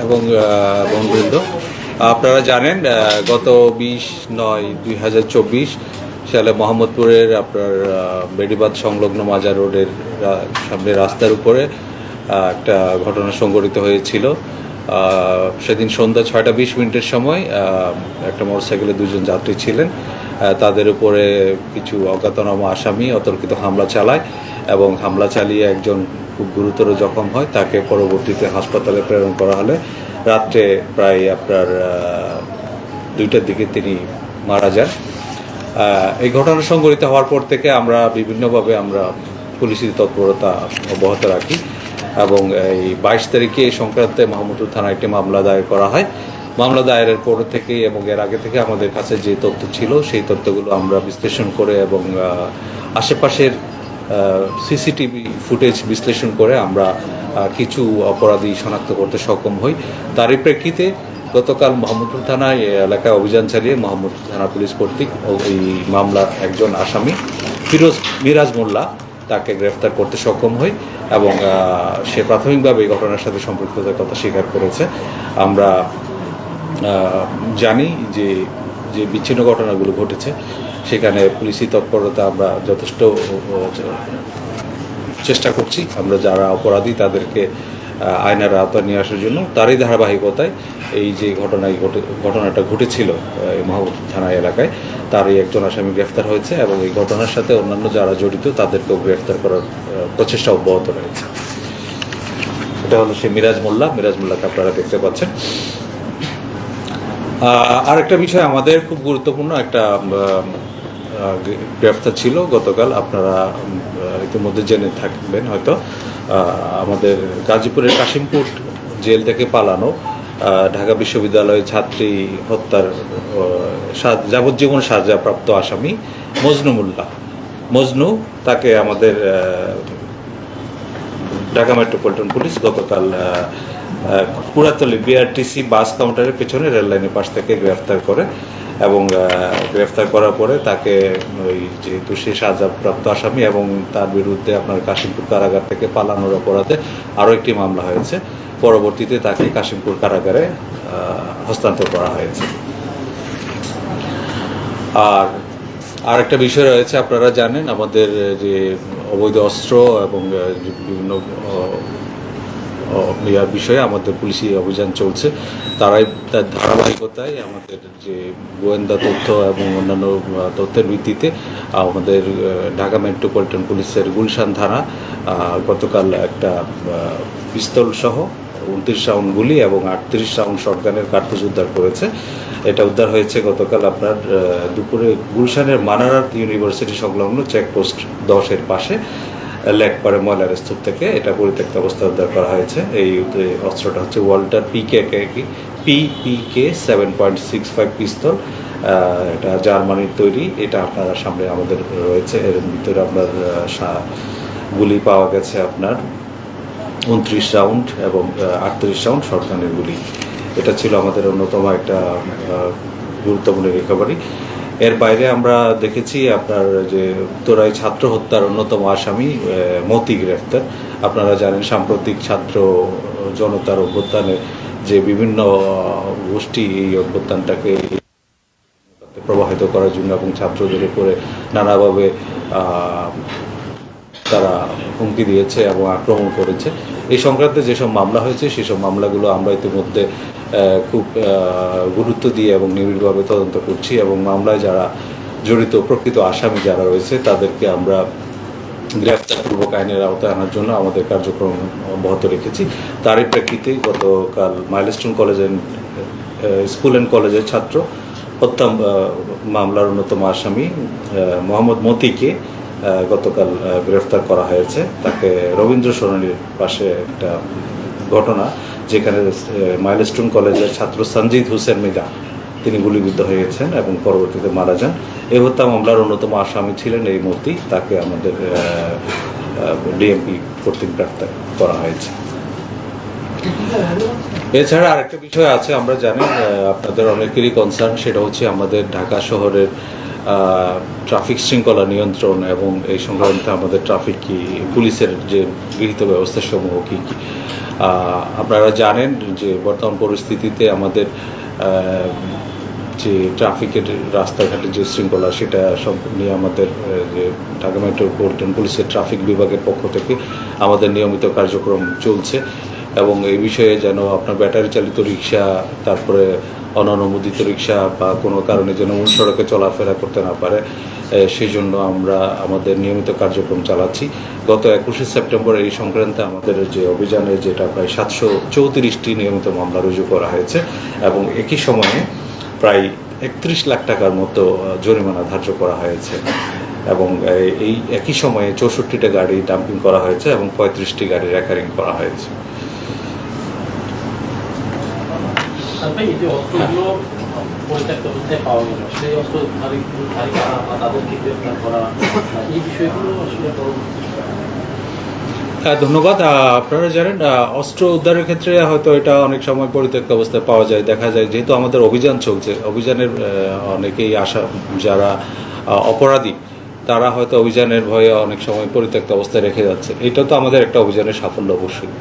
এবং বন্ধুবৃন্দ আপনারা জানেন গত বিশ নয় দুই হাজার চব্বিশ সালে মোহাম্মদপুরের আপনার আহ, বেড়িবাঁধ সংলগ্ন মাজার রোডের সামনে রাস্তার উপরে একটা ঘটনা সংঘটিত হয়েছিল। সেদিন সন্ধ্যা ছয়টা বিশ মিনিটের সময় একটা মোটরসাইকেলে দুজন যাত্রী ছিলেন। তাদের উপরে কিছু অজ্ঞাতনামা আসামি অতর্কিত হামলা চালায় এবং হামলা চালিয়ে একজন খুব গুরুতর জখম হয়, তাকে পরবর্তীতে হাসপাতালে প্রেরণ করা হলে রাত্রে প্রায় আপনার দুইটার দিকে তিনি মারা যান। এই ঘটনা সংঘটিত হওয়ার পর থেকে আমরা বিভিন্নভাবে আমরা পুলিশি তৎপরতা অব্যাহত রাখি এবং এই বাইশ তারিখে এই সংক্রান্তে মাহমুদুর থানায় একটি মামলা দায়ের করা হয়। মামলা দায়েরের পর থেকেই এবং এর আগে থেকে আমাদের কাছে যে তথ্য ছিল, সেই তথ্যগুলো আমরা বিশ্লেষণ করে এবং আশেপাশের সিসিটিভি ফুটেজ বিশ্লেষণ করে আমরা কিছু অপরাধী শনাক্ত করতে সক্ষম হই। তারই প্রেক্ষিতে গতকাল মোহাম্মদপুর থানায় এলাকায় অভিযান চালিয়ে মোহাম্মদপুর থানা পুলিশ কর্তৃক এই মামলার একজন আসামি ফিরোজ মিরাজ মোল্লা তাকে গ্রেফতার করতে সক্ষম হই এবং সে প্রাথমিকভাবে এই ঘটনার সাথে সম্পৃক্ততার কথা স্বীকার করেছে। আমরা জানি যে যে বিচ্ছিন্ন ঘটনাগুলো ঘটেছে। সেখানে পুলিশি তৎপরতা আমরা যথেষ্ট চেষ্টা করছি। আমরা যারা অপরাধী, তাদেরকে আয়নার আওতায় নিয়ে আসার জন্য তারই ধারাবাহিকতায় এই যে ঘটনায় ঘটে, ঘটনাটা ঘটেছিল মহাবতী থানা এলাকায়, তারই একজন আসামি গ্রেফতার হয়েছে এবং এই ঘটনার সাথে অন্যান্য যারা জড়িত, তাদেরকেও গ্রেফতার করার প্রচেষ্টা অব্যাহত রয়েছে। এটা হলো সে মিরাজ মোল্লা। মিরাজ মোল্লাকে আপনারা দেখতে পাচ্ছেন। আরেকটা বিষয় আমাদের খুব গুরুত্বপূর্ণ, একটা গ্রেফতার ছিল, গতকাল আপনারা ইতিমধ্যে জেনে থাকবেন হয়তো। আমাদের গাজীপুরের কাশিমপুর জেল থেকে পালানো ঢাকা বিশ্ববিদ্যালয়ের ছাত্রী হত্যার যাবজ্জীবন সাজাপ্রাপ্ত আসামি মজনু মোল্লা। মজনু তাকে আমাদের ঢাকা মেট্রোপলিটন পুলিশ গতকাল কুড়াতলি বিআরটিসি বাস কাউন্টারের পেছনে রেললাইনের পাশ থেকে গ্রেফতার করে। এবং গ্রেফতার করার পরে তাকে ওই যেহেতু সে সাজাপ্রাপ্ত আসামি এবং তার বিরুদ্ধে আপনার কাশিমপুর কারাগার থেকে পালানোর অপরাধে আরও একটি মামলা হয়েছে। পরবর্তীতে তাকে কাশিমপুর কারাগারে হস্তান্তর করা হয়েছে। আর আর একটা বিষয় রয়েছে, আপনারা জানেন আমাদের যে অবৈধ অস্ত্র এবং বিভিন্ন বিষয়ে আমাদের পুলিশি অভিযান চলছে। তারাই তার ধারাবাহিকতায় আমাদের যে গোয়েন্দা তথ্য এবং অন্যান্য তথ্যের ভিত্তিতে আমাদের ঢাকা মেট্রোপলিটন পুলিশের গুলশান থানা গতকাল একটা পিস্তল সহ উনত্রিশ রাউন্ড গুলি এবং আটত্রিশ রাউন্ড শটগানের কার্তুজ উদ্ধার করেছে। এটা উদ্ধার হয়েছে গতকাল আপনার দুপুরে গুলশানের মানারাত ইউনিভার্সিটি সংলগ্ন চেকপোস্ট দশের পাশে। লেকপাড়ে ময়লার স্তূপ থেকে এটা পরিত্যক্ত অবস্থা উদ্ধার করা হয়েছে। এই অস্ত্রটা হচ্ছে Walther PK P P K? Seven point six five pistol এটা জার্মানির তৈরি। এটা আপনার সামনে আমাদের রয়েছে। এর ভিতরে আপনার গুলি পাওয়া গেছে আপনার উনত্রিশ রাউন্ড এবং আটত্রিশ রাউন্ড শর্টগানের গুলি। এটা ছিল আমাদের অন্যতম একটা গুরুত্বপূর্ণ রিকভারি এর বাইরে আমরা দেখেছি আপনার যে উত্তরায় ছাত্র হত্যার অন্যতম আসামি মতি গ্রেফতার। আপনারা জানেন সাম্প্রতিক ছাত্র জনতার অভ্যুত্থানে যে বিভিন্ন গোষ্ঠী এই অভ্যুত্থানটাকে প্রবাহিত করার জন্য এবং ছাত্রদের উপরে নানাভাবে তারা হুমকি দিয়েছে এবং আক্রমণ করেছে। এই সংক্রান্তে যেসব মামলা হয়েছে, সেসব মামলাগুলো আমরা ইতিমধ্যে খুব গুরুত্ব দিয়ে এবং নিবিড়ভাবে তদন্ত করছি এবং মামলায় যারা জড়িত প্রকৃত আসামি যারা রয়েছে, তাদেরকে আমরা গ্রেফতারপূর্বক আইনের আওতায় আনার জন্য আমাদের কার্যক্রম অব্যাহত রেখেছি। তারই প্রেক্ষিতে গতকাল Milestone college and school and কলেজের ছাত্র হত্যা মামলার অন্যতম আসামি মোহাম্মদ মতিকে গতকাল গ্রেফতার করা হয়েছে। তাকে রবীন্দ্র সরণির পাশে একটা ঘটনা, যেখানে মাইলস্টোন কলেজের ছাত্র সঞ্জিত হোসেন মিদা, তিনি গুলিবিদ্ধ হয়েছেন এবং পরবর্তীতে মারা যান। এই হত্যা মামলার অন্যতম আসামি ছিলেন এই মূর্তি তাকে আমাদের ডিএমপি কর্তৃক গ্রেফতার করা হয়েছে। এছাড়া আরেকটা বিষয় আছে, আমরা জানি আপনাদের অনেকেরই কনসার্ন সেটা হচ্ছে আমাদের ঢাকা শহরের ট্রাফিক শৃঙ্খলা নিয়ন্ত্রণ এবং এই সংক্রান্ত আমাদের ট্রাফিক কি, পুলিশের যে গৃহীত ব্যবস্থা সমূহ কী? কি আপনারা জানেন যে বর্তমান পরিস্থিতিতে আমাদের যে ট্রাফিকের রাস্তাঘাটে যে শৃঙ্খলা, সেটা সব নিয়ে আমাদের যে ঢাকা মেট্রোপলিটন পুলিশের ট্রাফিক বিভাগের পক্ষ থেকে আমাদের নিয়মিত কার্যক্রম চলছে এবং এই বিষয়ে যেন আপনার ব্যাটারি চালিত রিক্সা, তারপরে অননুমোদিত রিক্সা বা কোনো কারণে যেন মূল সড়কে চলাফেরা করতে না পারে সেই জন্য আমরা আমাদের নিয়মিত কার্যক্রম চালাচ্ছি। গত একুশে সেপ্টেম্বর এই সংক্রান্তে আমাদের যে অভিযানে যেটা প্রায় সাতশো চৌত্রিশটি নিয়মিত মামলা রুজু করা হয়েছে এবং একই সময়ে প্রায় একত্রিশ লাখ টাকার মতো জরিমানা ধার্য করা হয়েছে এবং এই- একই সময়ে চৌষট্টিটা গাড়ি ডাম্পিং করা হয়েছে এবং পঁয়ত্রিশটি গাড়ি রেকারিং করা হয়েছে। তারপরে এই যে অস্ত্রগুলো পরিত্যক্ত অবস্থায় পাওয়া গেল সেই অস্ত্র ধারী ধারী করা বা তাদেরকে গ্রেফতার করা এই বিষয়গুলো আসলে হ্যাঁ ধন্যবাদ। আপনারা জানেন অস্ত্র উদ্ধারের ক্ষেত্রে হয়তো এটা অনেক সময় পরিত্যক্ত অবস্থায় পাওয়া যায়। দেখা যায়, যেহেতু আমাদের অভিযান চলছে, অভিযানের অনেকেই আশা, যারা অপরাধী, তারা হয়তো অভিযানের ভয়ে অনেক সময় পরিত্যক্ত অবস্থায় রেখে যাচ্ছে। এটা তো আমাদের একটা অভিযানের সাফল্য অবশ্যই।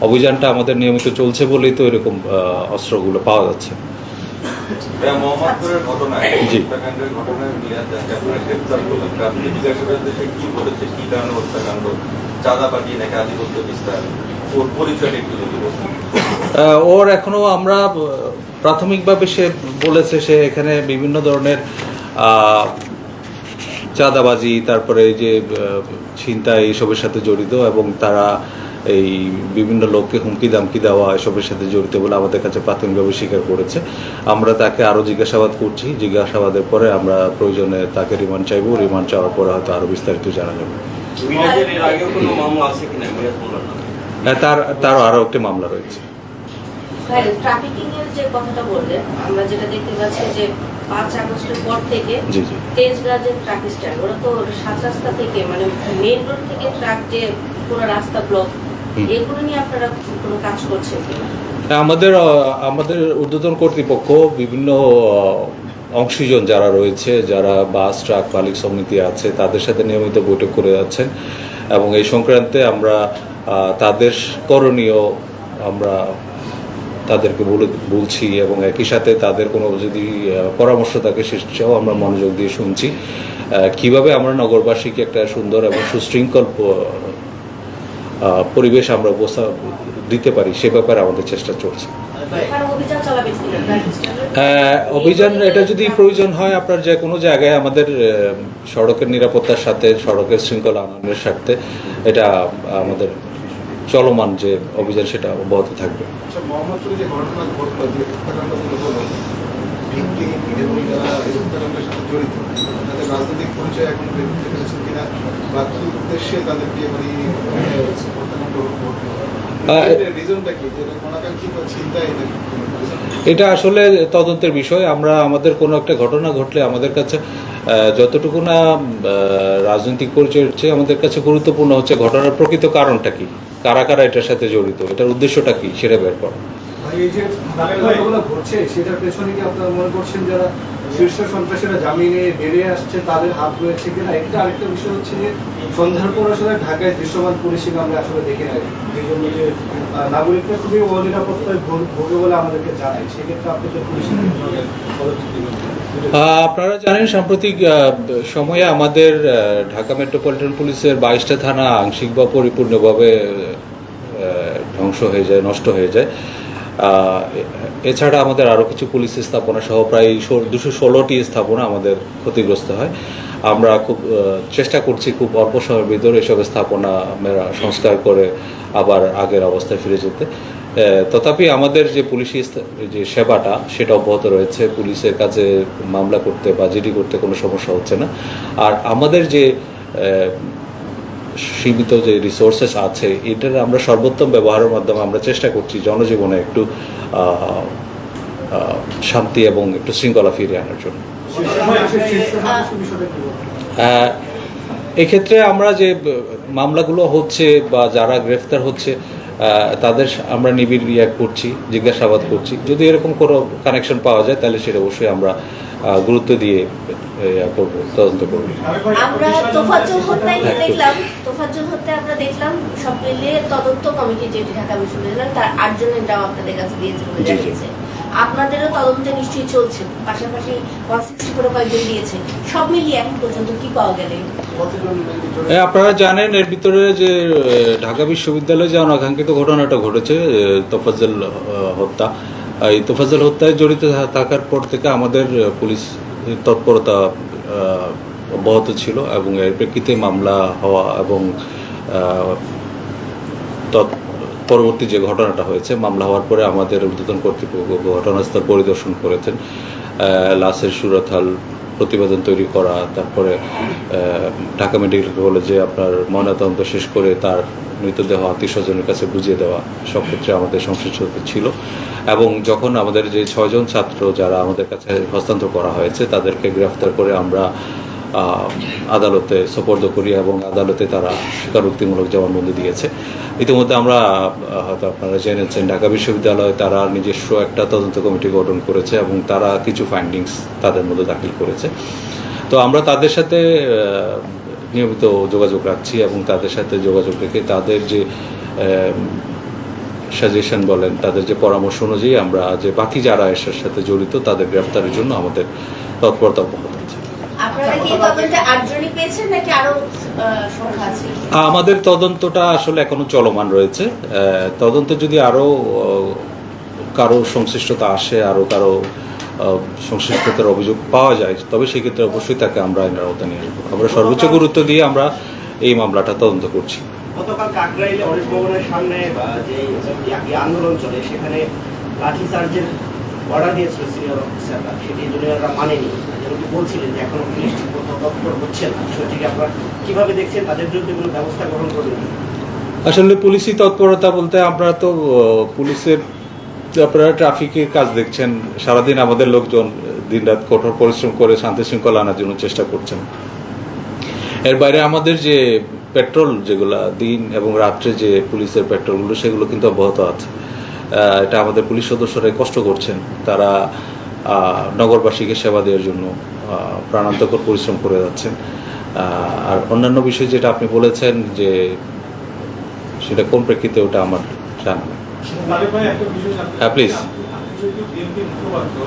অভিযানটা আমাদের নিয়মিত চলছে বলেই তো এরকম অস্ত্রগুলো পাওয়া যাচ্ছে। জি। ওর এখনও আমরা প্রাথমিকভাবে সে বলেছে সে এখানে বিভিন্ন ধরনের আহ, চাঁদাবাজি তারপরে এই যে ছিনতাই এইসবের সাথে জড়িত এবং তারা এই বিভিন্ন লোককে হুমকি দামকি দেওয়া এসবের সাথে জড়িত বলে আমাদের কাছে প্রাথমিকভাবে স্বীকার করেছে। আমরা তাকে আরও জিজ্ঞাসাবাদ করছি জিজ্ঞাসাবাদের পরে আমরা প্রয়োজনে তাকে রিমান্ড চাইব। রিমান্ড চাওয়ার পরে হয়তো আরও বিস্তারিত জানা যাবে। হ্যাঁ, তার তারও আরও একটি মামলা রয়েছে। ট্রাফিকিং এর যে কথাটা বললেন আমরা যেটা দেখতে পাচ্ছি যে পাঁচ আগস্টের পর থেকে জি জি। তেজগাঁজের ট্রাক স্ট্যান্ড ওরা তো সাত রাস্তা থেকে মানে মেন রোড থেকে ট্রাক যে পুরো রাস্তা ব্লক। এগুলো নিয়ে আপনারা কোনো কাজ করছেন আমাদের আমাদের ঊর্ধ্বতন কর্তৃপক্ষ বিভিন্ন অংশীজন যারা রয়েছে যারা বাস ট্রাক মালিক সমিতি আছে তাদের সাথে নিয়মিত বৈঠক করে যাচ্ছেন। এবং এই সংক্রান্তে আমরা তাদের করণীয় আমরা তাদেরকে বলে বলছি এবং একই সাথে তাদের কোনো যদি পরামর্শ থাকে সেটাও আমরা মনোযোগ দিয়ে শুনছি। কীভাবে আমরা নগরবাসীকে একটা সুন্দর এবং সুশৃঙ্খল পরিবেশ আমরা উপস্থা- দিতে পারি সে ব্যাপারে আমাদের চেষ্টা চলছে। অভিযান হ্যাঁ, অভিযান এটা যদি প্রয়োজন হয় আপনার যে কোনো জায়গায় আমাদের সড়কের নিরাপত্তার সাথে সড়কের শৃঙ্খলা আনয়নের স্বার্থে এটা আমাদের চলমান যে অভিযান সেটা অব্যাহত থাকবে। মোহাম্মদপুরে যে ঘটনা ঘটলো যে হত্যাকাণ্ডগুলো হলো ভিকটিম এবং যারা এই হত্যাকাণ্ডের সাথে জড়িত। তাদের রাজনৈতিক পরিচয় এখন বের করতে পেরেছেন কিনা বা কি উদ্দেশ্যে তাদেরকে মানে হত্যাকাণ্ড এটা আসলে তদন্তের বিষয়। আমরা আমাদের কোনো একটা ঘটনা ঘটলে আমাদের কাছে যতটুকু না রাজনৈতিক পরিচয়ের চেয়ে আমাদের কাছে গুরুত্বপূর্ণ হচ্ছে ঘটনার প্রকৃত কারণটা কি? কারা কারা এটার সাথে জড়িত? এটার উদ্দেশ্যটা কি? সেটা বের করা। এই যে ঘটনাগুলো ঘটছে সেটার পেছনে কি আপনারা মনে করছেন যারা শীর্ষ সন্ত্রাসীরা জামিনে বেরিয়ে আসছে তাদের হাত রয়েছে কিনা? একটা আরেকটা বিষয় হচ্ছে যে সন্ধ্যার পর আসলে ঢাকায় দৃশ্যমান পুলিশিং আমরা আসলে দেখি না এই জন্য যে নাগরিকরা খুবই অনিরাপত্তায় ভোগ- বলে আমাদেরকে জানায়। সেক্ষেত্রে আপনাদের পুলিশিং পদক্ষেপ আপনারা জানেন সাম্প্রতিক সময়ে আমাদের ঢাকা মেট্রোপলিটন পুলিশের বাইশটা থানা আংশিক বা পরিপূর্ণভাবে ধ্বংস হয়ে যায় নষ্ট হয়ে যায়। এছাড়া আমাদের আরও কিছু পুলিশ স্থাপনা সহ প্রায় দুশো ষোলোটি স্থাপনা আমাদের ক্ষতিগ্রস্ত হয়। আমরা খুব চেষ্টা করছি খুব অল্প সময়ের ভিতরে এসব স্থাপনা আমরা সংস্কার করে আবার আগের অবস্থায় ফিরে যেতে। তথাপি আমাদের যে পুলিশি যে সেবাটা, সেটা অব্যাহত রয়েছে। পুলিশের কাছে মামলা করতে বা জিডি করতে কোনো সমস্যা হচ্ছে না। আর আমাদের যে সীমিত যে রিসোর্সেস আছে, এটার আমরা সর্বোত্তম ব্যবহারের মাধ্যমে আমরা চেষ্টা করছি জনজীবনে একটু শান্তি এবং একটু শৃঙ্খলা ফিরিয়ে আনার জন্য। এক্ষেত্রে আমরা যে মামলাগুলো হচ্ছে বা যারা গ্রেফতার হচ্ছে তাদের আমরা নিবিড় রিয়াক্ট করছি, জিজ্ঞাসাবাদ করছি। যদি এরকম কোনো কানেকশন পাওয়া যায়, তাহলে সেটা অবশ্যই আমরা গুরুত্ব দিয়ে ইয়া করব তদন্ত করব। আমরা তোফাজ্জল হত্যায় হ্যাঁ, দেখলাম তোফাজ্জল হত্যায় আমরা দেখলাম সব মিলিয়ে তদন্ত কমিটি যেটি ঢাকা বিশ্ববিদ্যালয় তার আটজনের নাম আপনাদের কাছে দিয়েছে বলে জি, জি। জানিয়েছে। আপনাদেরও তদন্তে নিশ্চয়ই চলছে পাশাপাশি করে কয়েকজন দিয়েছে। সব মিলিয়ে এখন পর্যন্ত কি পাওয়া গেলে? আপনারা জানেন এর ভিতরে যে ঢাকা বিশ্ববিদ্যালয়ে যে অনাকাঙ্ক্ষিত ঘটনাটা ঘটেছে তোফাজ্জল হত্যা এই তোফাজ্জল হত্যায় জড়িত থাকার পর থেকে আমাদের পুলিশ তৎপরতা অব্যাহত ছিল এবং এর প্রেক্ষিতে মামলা হওয়া এবং পরবর্তী যে ঘটনাটা হয়েছে, মামলা হওয়ার পরে আমাদের ঊর্ধ্বতন কর্তৃপক্ষ ঘটনাস্থল পরিদর্শন করেছেন। লাশের সুরথাল প্রতিবেদন তৈরি করা, তারপরে ঢাকা মেডিকেল কলেজে আপনার ময়নাতদন্ত শেষ করে তার মৃতদেহ আত্মীয় স্বজনের কাছে বুঝিয়ে দেওয়া সব ক্ষেত্রে আমাদের সংশ্লিষ্ট ছিল। এবং যখন আমাদের যে ছয়জন ছাত্র যারা আমাদের কাছে হস্তান্তর করা হয়েছে, তাদেরকে গ্রেফতার করে আমরা আদালতে সোপর্দ করি এবং আদালতে তারা স্বীকারোক্তিমূলক জবানবন্দি দিয়েছে। ইতিমধ্যে আমরা হয়তো আপনারা জেনেছেন, ঢাকা বিশ্ববিদ্যালয় তারা নিজস্ব একটা তদন্ত কমিটি গঠন করেছে এবং তারা কিছু ফাইন্ডিংস তাদের মধ্যে দাখিল করেছে। তো আমরা তাদের সাথে নিয়মিত যোগাযোগ রাখছি এবং তাদের সাথে যোগাযোগ রেখে তাদের যে সাজেশন বলেন তাদের যে পরামর্শ অনুযায়ী আমরা যে বাকি যারা এর সাথে জড়িত তাদের গ্রেফতারের জন্য আমাদের তৎপরতা অব্যাহত আছে। আমাদের তদন্তটা আসলে এখনও চলমান রয়েছে। তদন্তে যদি আরও কারও সংশ্লিষ্টতা আসে আরও কারও সংশ্লিষ্টতার অভিযোগ পাওয়া যায় তবে সেক্ষেত্রে অবশ্যই তাকে আমরা আইনের আওতায় নিয়ে আসব আমরা সর্বোচ্চ গুরুত্ব দিয়ে আমরা এই মামলাটা তদন্ত করছি। গতকাল কাকরাইলে অনেক ভবনের সামনে যে আন্দোলন চলে সেখানে লাঠিচার্জের অর্ডার দিয়েছিল সিনিয়র অফিসাররা। সেটি জুনিয়ররা মানেনি। যেমনটি বলছিলেন যে এখনও পুলিশ ঠিক মতো তৎপর হচ্ছে না। বিষয়টিকে আপনারা কীভাবে দেখছেন? তাদের বিরুদ্ধে কোনো ব্যবস্থা গ্রহণ করবেন আসলে পুলিশি তৎপরতা বলতে আমরা তো পুলিশের আপনারা ট্রাফিকের কাজ দেখছেন, সারাদিন আমাদের লোকজন দিনরাত কঠোর পরিশ্রম করে শান্তি শৃঙ্খলা আনার জন্য চেষ্টা করছেন। এর বাইরে আমাদের যে পেট্রোল যেগুলা, দিন এবং রাত্রে যে পুলিশের পেট্রোলগুলো, সেগুলো কিন্তু অব্যাহত আছে। এটা আমাদের পুলিশ সদস্যরাই কষ্ট করছেন। তারা নগরবাসীকে সেবা দেওয়ার জন্য প্রাণান্তকর পরিশ্রম করে যাচ্ছেন। আর অন্যান্য বিষয় যেটা আপনি বলেছেন যে, সেটা কোন প্রেক্ষিতে ওটা আমার জানা হ্যাঁ, মুখপাত্র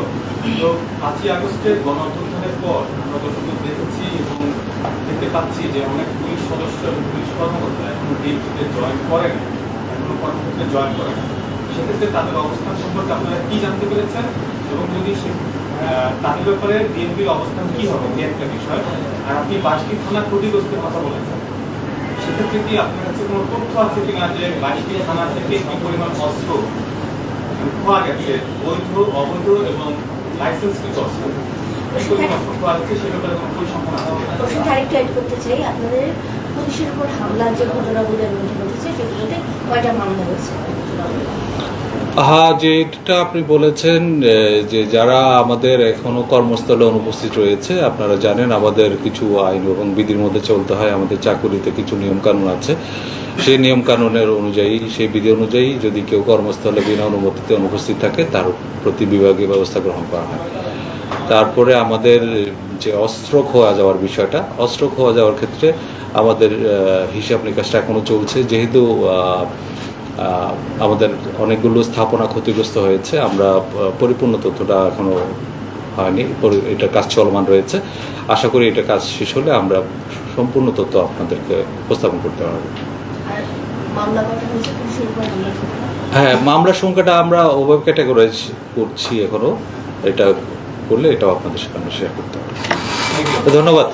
পাঁচই আগস্টের গণ পর আমরা যতটুকু দেখেছি এবং দেখতে পাচ্ছি যে অনেক পুলিশ সদস্য পুলিশ কর্মকর্তা এখনও বিএনপিতে জয়েন করেন এখনও কর্মক্ষেত্রে জয়েন করেন সেক্ষেত্রে তাদের অবস্থান সম্পর্কে আপনারা কি জানতে পেরেছেন এবং যদি সে তাদের ব্যাপারে বিএনপির অবস্থান কি হবে? যে একটা বিষয়। আর আপনি বাসকি থানা ক্ষতিগ্রস্তের কথা বলেছেন। সেক্ষেত্রে কি আপনার কাছে কোনো তথ্য আছে কিনা যে বাড়িতে থানা থেকে কি পরিমাণ অস্ত্র পাওয়া গেছে, বৈধ, অবৈধ এবং লাইসেন্সকৃত অস্ত্র করতে চাই। আপনাদের পুলিশের উপর হামলার যে ঘটনাগুলো ঘটেছে সেগুলোতে কয়টা মামলা হয়েছে হ্যাঁ যেটা আপনি বলেছেন যে যারা আমাদের এখনও কর্মস্থলে অনুপস্থিত রয়েছে, আপনারা জানেন আমাদের কিছু আইন এবং বিধির মধ্যে চলতে হয়, আমাদের চাকুরিতে কিছু নিয়ম কানুন আছে। সেই নিয়ম কানুনের অনুযায়ী, সেই বিধি অনুযায়ী যদি কেউ কর্মস্থলে বিনা অনুমতিতে অনুপস্থিত থাকে, তার প্রতি বিভাগীয় ব্যবস্থা গ্রহণ করা হয়। তারপরে আমাদের যে অস্ত্র খোয়া যাওয়ার বিষয়টা, অস্ত্র খোয়া যাওয়ার ক্ষেত্রে আমাদের হিসাব নিকাশটা এখনও চলছে। যেহেতু আমাদের অনেকগুলো স্থাপনা ক্ষতিগ্রস্ত হয়েছে। আমরা পরিপূর্ণ তথ্যটা এখনও হয়নি এটা কাজ চলমান রয়েছে। আশা করি এটা কাজ শেষ হলে আমরা সম্পূর্ণ তথ্য আপনাদেরকে উপস্থাপন করতে পারব। হ্যাঁ মামলার সংখ্যাটা আমরা ওভাবে ক্যাটাগরাইজ করছি এখনও এটা করলে এটাও আপনাদের সামনে শেয়ার করতে হবে। ধন্যবাদ।